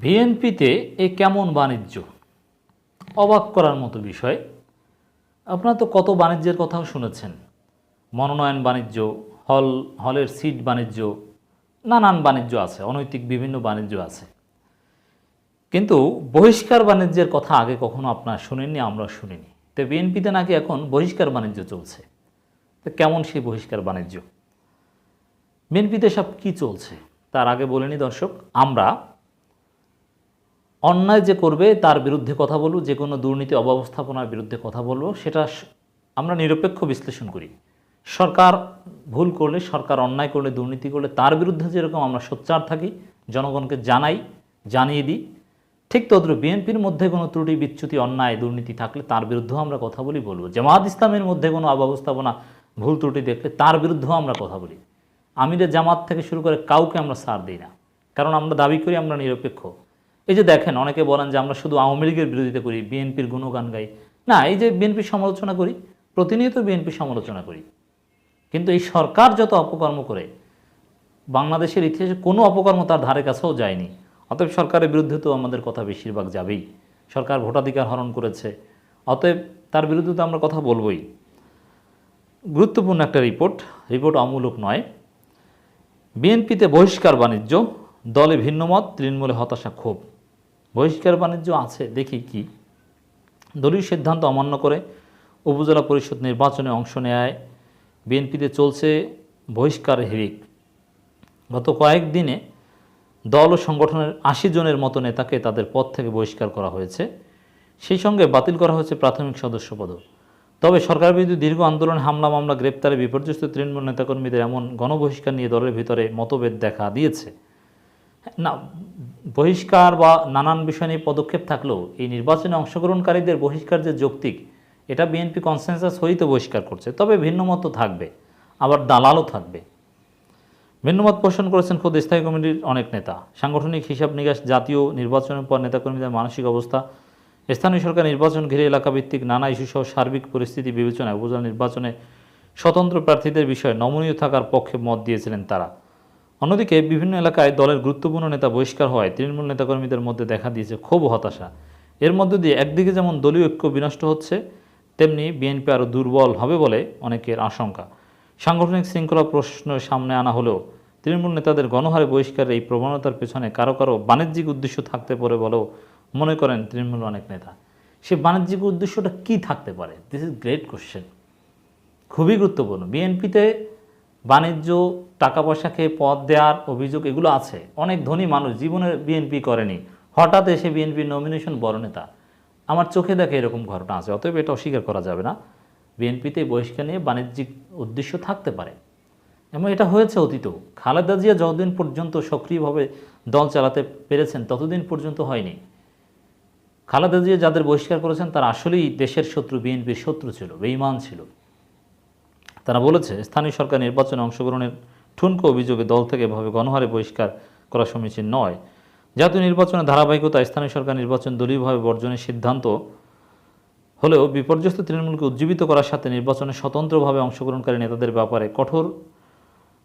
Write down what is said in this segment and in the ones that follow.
বিএনপিতে এ কেমন বাণিজ্য? অবাক করার মতো বিষয়। আপনারা তো কত বাণিজ্যের কথাও শুনেছেন। মনোনয়ন বাণিজ্য, হল, হলের সিট বাণিজ্য, নানান বাণিজ্য আছে, অনৈতিক বিভিন্ন বাণিজ্য আছে। কিন্তু বহিষ্কার বাণিজ্যের কথা আগে কখনো আপনারা শুনেননি, আমরা শুনিনি। তো বিএনপিতে নাকি এখন বহিষ্কার বাণিজ্য চলছে? তো কেমন সেই বহিষ্কার বাণিজ্য? বিএনপিতে সব কি চলছে? তার আগে বলেনি দর্শক, আমরা অন্যায় যে করবে তার বিরুদ্ধে কথা বলব, যে কোনো দুর্নীতি অব্যবস্থাপনার বিরুদ্ধে কথা বলব, সেটা আমরা নিরপেক্ষ বিশ্লেষণ করি। সরকার ভুল করলে, সরকার অন্যায় করলে, দুর্নীতি করলে, তার বিরুদ্ধে যেরকম আমরা সোচ্চার থাকি, জনগণকে জানাই, জানিয়ে দিই, ঠিক তদ্রুপ বিএনপির মধ্যে কোনো ত্রুটি, বিচ্যুতি, অন্যায়, দুর্নীতি থাকলে তার বিরুদ্ধেও আমরা কথা বলি, বলব। জামাত ইসলামের মধ্যে কোনো অব্যবস্থাপনা, ভুল ত্রুটি দেখলে তার বিরুদ্ধেও আমরা কথা বলি। আমিরের জামাত থেকে শুরু করে কাউকে আমরা সার দিই না। কারণ আমরা দাবি করি আমরা নিরপেক্ষ। এই যে দেখেন, অনেকে বলেন যে আমরা শুধু আওয়ামী লীগের বিরোধিতা করি, বিএনপির গুণগান গাই। না, এই যে বিএনপির সমালোচনা করি, প্রতিনিয়ত বিএনপির সমালোচনা করি। কিন্তু এই সরকার যত অপকর্ম করে, বাংলাদেশের ইতিহাসে কোনো অপকর্ম তার ধারে কাছেও যায়নি। অতএব সরকারের বিরুদ্ধে তো আমাদের কথা বেশিরভাগ যাবেই। সরকার ভোটাধিকার হরণ করেছে। অতএব তার বিরুদ্ধে তো আমরা কথা বলবোই। গুরুত্বপূর্ণ একটা রিপোর্ট রিপোর্ট অমূলক নয়। বিএনপিতে বহিষ্কার বাণিজ্য, দলে ভিন্নমত, তৃণমূলে হতাশা ক্ষোভ। বহিষ্কার বাণিজ্য আছে, দেখি কি। দলীয় সিদ্ধান্ত অমান্য করে উপজেলা পরিষদ নির্বাচনে অংশ নেয় বিএনপিতে চলছে বহিষ্কার হিরিক গত কয়েকদিনে দল ও সংগঠনের আশি জনের মতো নেতাকে তাদের পদ থেকে বহিষ্কার করা হয়েছে। সেই সঙ্গে বাতিল করা হয়েছে প্রাথমিক সদস্যপদও। তবে সরকার বিরোধী দীর্ঘ আন্দোলন, হামলা, মামলা, গ্রেপ্তারে বিপর্যস্ত তৃণমূল নেতাকর্মীদের এমন গণবহিষ্কার নিয়ে দলের ভিতরে মতভেদ দেখা দিয়েছে। না, বহিষ্কার বা নানান বিষয় নিয়ে পদক্ষেপ থাকলেও এই নির্বাচনে অংশগ্রহণকারীদের বহিষ্কার যে যৌক্তিক, এটা বিএনপি কনসেনসাস হয়েই তো বহিষ্কার করছে। তবে ভিন্নমত থাকবে, আবার দালালও থাকবে। ভিন্নমত পোষণ করেছেন খোদ স্থায়ী কমিটির অনেক নেতা। সাংগঠনিক হিসাব নিকাশ, জাতীয় নির্বাচনের পর নেতাকর্মীদের মানসিক অবস্থা, স্থানীয় সরকার নির্বাচন ঘিরে এলাকাভিত্তিক নানা ইস্যুসহ সার্বিক পরিস্থিতি বিবেচনায় উপজেলা নির্বাচনে স্বতন্ত্র প্রার্থীদের বিষয়ে নমনীয় থাকার পক্ষে মত দিয়েছিলেন তারা। অন্যদিকে বিভিন্ন এলাকায় দলের গুরুত্বপূর্ণ নেতা বহিষ্কার হওয়ায় তৃণমূল নেতাকর্মীদের মধ্যে দেখা দিয়েছে ও হতাশা। এর মধ্য দিয়ে একদিকে যেমন দলীয় ঐক্য বিনষ্ট হচ্ছে, তেমনি বিএনপি আরও দুর্বল হবে বলে অনেকের আশঙ্কা। সাংগঠনিক শৃঙ্খলা প্রশ্ন সামনে আনা হলেও তৃণমূল নেতাদের গণহারে বহিষ্কারের এই প্রবণতার পেছনে কারও কারও বাণিজ্যিক উদ্দেশ্য থাকতে পারে বলেও মনে করেন তৃণমূল অনেক নেতা। সে বাণিজ্যিক উদ্দেশ্যটা কি থাকতে পারে? দিস ইজ গ্রেট কোশ্চেন খুবই গুরুত্বপূর্ণ। বিএনপিতে বাণিজ্য টাকা পয়সা খেয়ে পদ দেওয়ার অভিযোগ এগুলো আছে। অনেক ধনী মানুষ জীবনে বিএনপি করেনি। হঠাৎ এসে বিএনপির নমিনেশন বড় নেতা। আমার চোখে দেখে এরকম ঘটনা আছে, অতএব এটা অস্বীকার করা যাবে না। বিএনপিতে বহিষ্কার নিয়ে বাণিজ্যিক উদ্দেশ্য থাকতে পারে। এবং এটা হয়েছে অতীত। খালেদা জিয়া যতদিন পর্যন্ত সক্রিয়ভাবে দল চালাতে পেরেছেন, ততদিন পর্যন্ত হয়নি। খালেদা জিয়া যাদের বহিষ্কার করেছেন, তারা আসলেই দেশের শত্রু বিএনপির শত্রু ছিল, বেঈমান ছিল। তারা বলেছে, স্থানীয় সরকার নির্বাচনে অংশগ্রহণের ঠুনকো অভিযোগে দল থেকে এভাবে গণহারে বহিষ্কার করা সমীচীন নয়। জাতীয় নির্বাচনের ধারাবাহিকতা স্থানীয় সরকার নির্বাচন দলীয়ভাবে বর্জনের সিদ্ধান্ত হলেও বিপর্যস্ত তৃণমূলকে উজ্জীবিত করার সাথে নির্বাচনে স্বতন্ত্রভাবে অংশগ্রহণকারী নেতাদের ব্যাপারে কঠোর,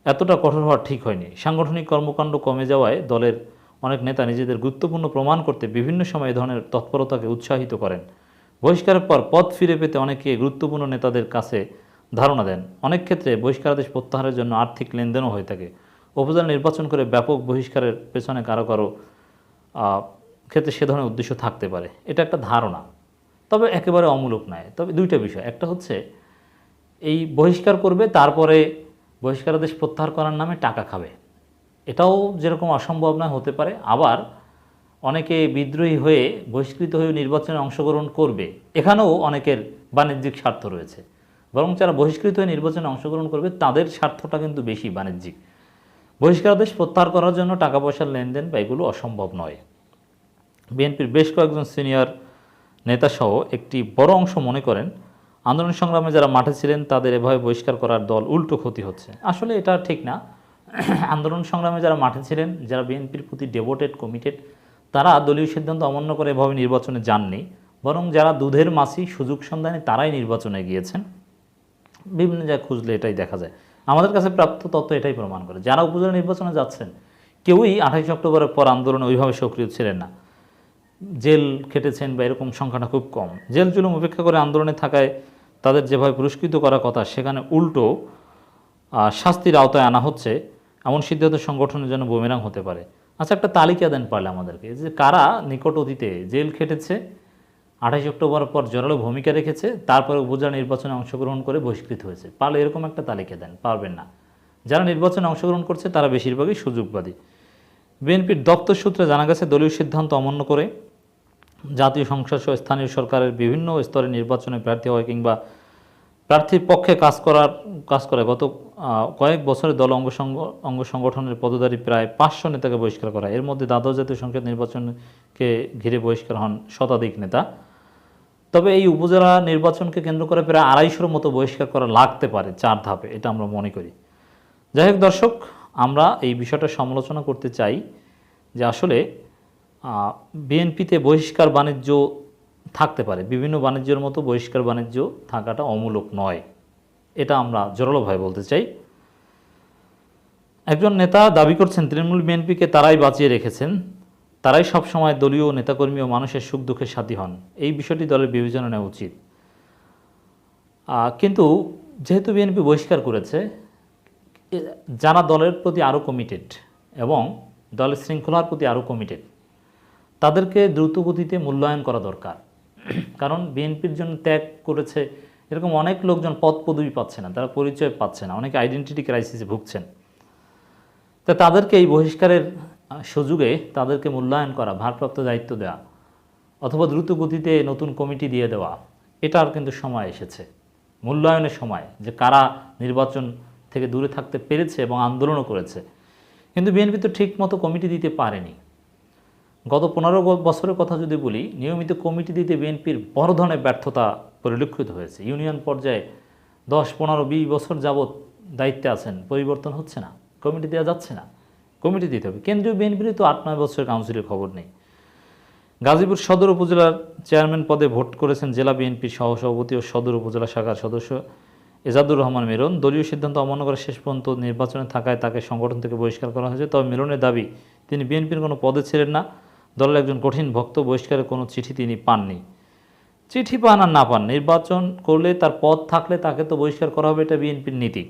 এতটা কঠোর হওয়া ঠিক হয়নি। সাংগঠনিক কর্মকাণ্ড কমে যাওয়ায় দলের অনেক নেতা নিজেদের গুরুত্বপূর্ণ প্রমাণ করতে বিভিন্ন সময় এ ধরনের তৎপরতাকে উৎসাহিত করেন। বহিষ্কারের পর পদ ফিরে পেতে অনেকে গুরুত্বপূর্ণ নেতাদের কাছে ধারণা দেন। অনেক ক্ষেত্রে বহিষ্কারাদেশ প্রত্যাহারের জন্য আর্থিক লেনদেনও হয়ে থাকে। উপজেলা নির্বাচন করে ব্যাপক বহিষ্কারের পেছনে কারও কারও ক্ষেত্রে সে ধরনের উদ্দেশ্য থাকতে পারে। এটা একটা ধারণা। তবে একেবারে অমূলক নয়। তবে দুইটা বিষয়। একটা হচ্ছে, এই বহিষ্কার করবে, তারপরে বহিষ্কারাদেশ প্রত্যাহার করার নামে টাকা খাবে। এটাও যেরকম অসম্ভব নয়, হতে পারে। আবার অনেকে বিদ্রোহী হয়ে, বহিষ্কৃত হয়ে নির্বাচনে অংশগ্রহণ করবে। এখানেও অনেকের বাণিজ্যিক স্বার্থ রয়েছে। বরং যারা বহিষ্কৃত হয়ে নির্বাচনে অংশগ্রহণ করবে, তাদের স্বার্থটা কিন্তু বেশি বাণিজ্যিক। বহিষ্কারাদেশ প্রত্যাহার করার জন্য টাকা পয়সার লেনদেন বা এগুলো অসম্ভব নয়। বিএনপির বেশ কয়েকজন সিনিয়র নেতাসহ একটি বড় অংশ মনে করেন, আন্দোলন সংগ্রামে যারা মাঠে ছিলেন, তাদের এভাবে বহিষ্কার করার দল উল্টো ক্ষতি হচ্ছে। আসলে এটা ঠিক না। আন্দোলন সংগ্রামে যারা মাঠে ছিলেন, যারা বিএনপির প্রতি ডেভোটেড কমিটেড তারা দলীয় সিদ্ধান্ত অমান্য করে এভাবে নির্বাচনে যাননি। বরং যারা দুধের মাসি সুযোগ সন্ধানে, তারাই নির্বাচনে গিয়েছেন। বিভিন্ন জায়গায় খুঁজলে এটাই দেখা যায়। আমাদের কাছে প্রাপ্ত তথ্য এটাই প্রমাণ করে। যারা উপজেলা নির্বাচনে যাচ্ছেন, কেউই আঠাইশে অক্টোবরের পর আন্দোলনে ওইভাবে সক্রিয় ছিলেন না। জেল খেটেছেন বা এরকম সংখ্যাটা খুব কম। জেল জুলুম উপেক্ষা করে আন্দোলনে থাকায় তাদের যেভাবে পুরস্কৃত করার কথা, সেখানে উল্টো শাস্তির আওতায় আনা হচ্ছে, এমন সিদ্ধান্ত সংগঠনের জন্য বুমেরাং হতে পারে। আচ্ছা একটা তালিকা দেন পারলে আমাদেরকে। যে কারা নিকট অতীতে জেল খেটেছে আঠাশ অক্টোবর পর জোরালো ভূমিকা রেখেছে, তারপরে উপজেলা নির্বাচনে অংশগ্রহণ করে বহিষ্কৃত হয়েছে। পারলে এরকম একটা তালিকা দেন, পারবেন না। যারা নির্বাচনে অংশগ্রহণ করছে, তারা বেশিরভাগই সুযোগবাদী। বিএনপির দপ্তর সূত্রে জানা গেছে, দলীয় সিদ্ধান্ত অমান্য করে জাতীয় সংসদ সহ স্থানীয় সরকারের বিভিন্ন স্তরে নির্বাচনে প্রার্থী হয় কিংবা প্রার্থীর পক্ষে কাজ করার, কাজ করে। গত কয়েক বছরে দল অঙ্গ অঙ্গ সংগঠনের পদধারী প্রায় পাঁচশো নেতাকে বহিষ্কার করা এর মধ্যে দ্বাদশ জাতীয় সংসদ নির্বাচনকে ঘিরে বহিষ্কার হন শতাধিক নেতা। তবে এই উপজেলা নির্বাচনকে কেন্দ্র করে প্রায় আড়াইশোর মতো বহিষ্কার করা লাগতে পারে চার ধাপে, এটা আমরা মনে করি। যাই হোক দর্শক, আমরা এই বিষয়টা সমালোচনা করতে চাই যে আসলে বিএনপিতে বহিষ্কার বাণিজ্য থাকতে পারে, বিভিন্ন বাণিজ্যের মতো বহিষ্কার বাণিজ্য থাকাটা অমূলক নয়, এটা আমরা জোরালোভাবে বলতে চাই। একজন নেতা দাবি করছেন, তৃণমূল বিএনপিকে তারাই বাঁচিয়ে রেখেছেন। তারাই সবসময় দলীয় নেতাকর্মী ও মানুষের সুখ দুঃখের সাথী হন। এই বিষয়টি দলের বিবেচনা নেওয়া উচিত। কিন্তু যেহেতু বিএনপি বহিষ্কার করেছে যারা দলের প্রতি আরও কমিটেড এবং দলের শৃঙ্খলার প্রতি আরও কমিটেড তাদেরকে দ্রুত গতিতে মূল্যায়ন করা দরকার। কারণ বিএনপির জন্য ত্যাগ করেছে এরকম অনেক লোকজন পদ পদবি পাচ্ছে না, তারা পরিচয় পাচ্ছে না, অনেকে আইডেন্টিটি ক্রাইসিসে ভুগছেন। তা তাদেরকে এই বহিষ্কারের সুযোগে তাদেরকে মূল্যায়ন করা, ভারপ্রাপ্ত দায়িত্ব দেওয়া অথবা দ্রুত গতিতে নতুন কমিটি দিয়ে দেওয়া, এটার কিন্তু সময় এসেছে। মূল্যায়নের সময়, যে কারা নির্বাচন থেকে দূরে থাকতে পেরেছে এবং আন্দোলনও করেছে। কিন্তু বিএনপি তো ঠিক মতো কমিটি দিতে পারেনি। গত পনেরো বছরের কথা যদি বলি, নিয়মিত কমিটি দিতে বিএনপির বড় ধরনের ব্যর্থতা পরিলক্ষিত হয়েছে। ইউনিয়ন পর্যায়ে দশ, পনেরো, বিশ বছর যাবৎ দায়িত্বে আছেন, পরিবর্তন হচ্ছে না, কমিটি দেওয়া যাচ্ছে না। কমিটি দিতে হবে। কেন্দ্রীয় বিএনপির তো আট, নয় বছরের কাউন্সিলের খবর নেই। গাজীপুর সদর উপজেলার চেয়ারম্যান পদে ভোট করেছেন জেলা বিএনপির সহসভাপতি ও সদর উপজেলা শাখার সদস্য এজাদুর রহমান মিলন দলীয় সিদ্ধান্ত অমান্য করে শেষ পর্যন্ত নির্বাচনে থাকায় তাকে সংগঠন থেকে বহিষ্কার করা হয়েছে। তবে মিলনের দাবি, তিনি বিএনপির কোনো পদে ছিলেন না। দলের একজন কঠিন ভক্ত বহিষ্কারের কোনো চিঠি তিনি পাননি। চিঠি পান আর না পান। নির্বাচন করলে তার পদ থাকলে তাকে তো বহিষ্কার করা হবে, এটা বিএনপির নীতি।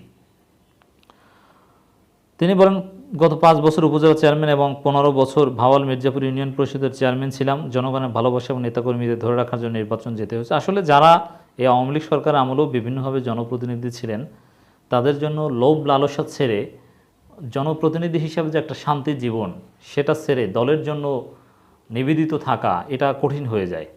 তিনি বলেন, গত পাঁচ বছর উপজেলা চেয়ারম্যান এবং পনেরো বছর ভাওয়াল মির্জাপুর ইউনিয়ন পরিষদের চেয়ারম্যান ছিলাম। জনগণের ভালোবাসা এবং নেতাকর্মীদের ধরে রাখার জন্য নির্বাচন যেতে হয়েছে। আসলে যারা এই আওয়ামী লীগ সরকার আমলেও বিভিন্নভাবে জনপ্রতিনিধি ছিলেন, তাদের জন্য লোভ লালসা ছেড়ে জনপ্রতিনিধি হিসাবে যে একটা শান্তির জীবন, সেটা ছেড়ে দলের জন্য নিবেদিত থাকা, এটা কঠিন হয়ে যায়।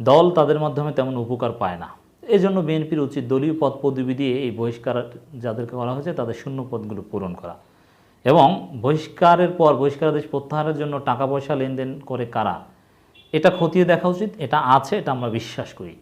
দল তাদের মাধ্যমে তেমন উপকার পায় না। এই জন্য বিএনপির উচিত দলীয় পদ পদবি দিয়ে এই বহিষ্কার যাদেরকে করা হয়েছে, তাদের শূন্য পদগুলো পূরণ করা। এবং বহিষ্কারের পর বহিষ্কারাদেশ প্রত্যাহারের জন্য টাকা পয়সা লেনদেন করে কারা? এটা খতিয়ে দেখা উচিত, এটা আছে, এটা আমরা বিশ্বাস করি।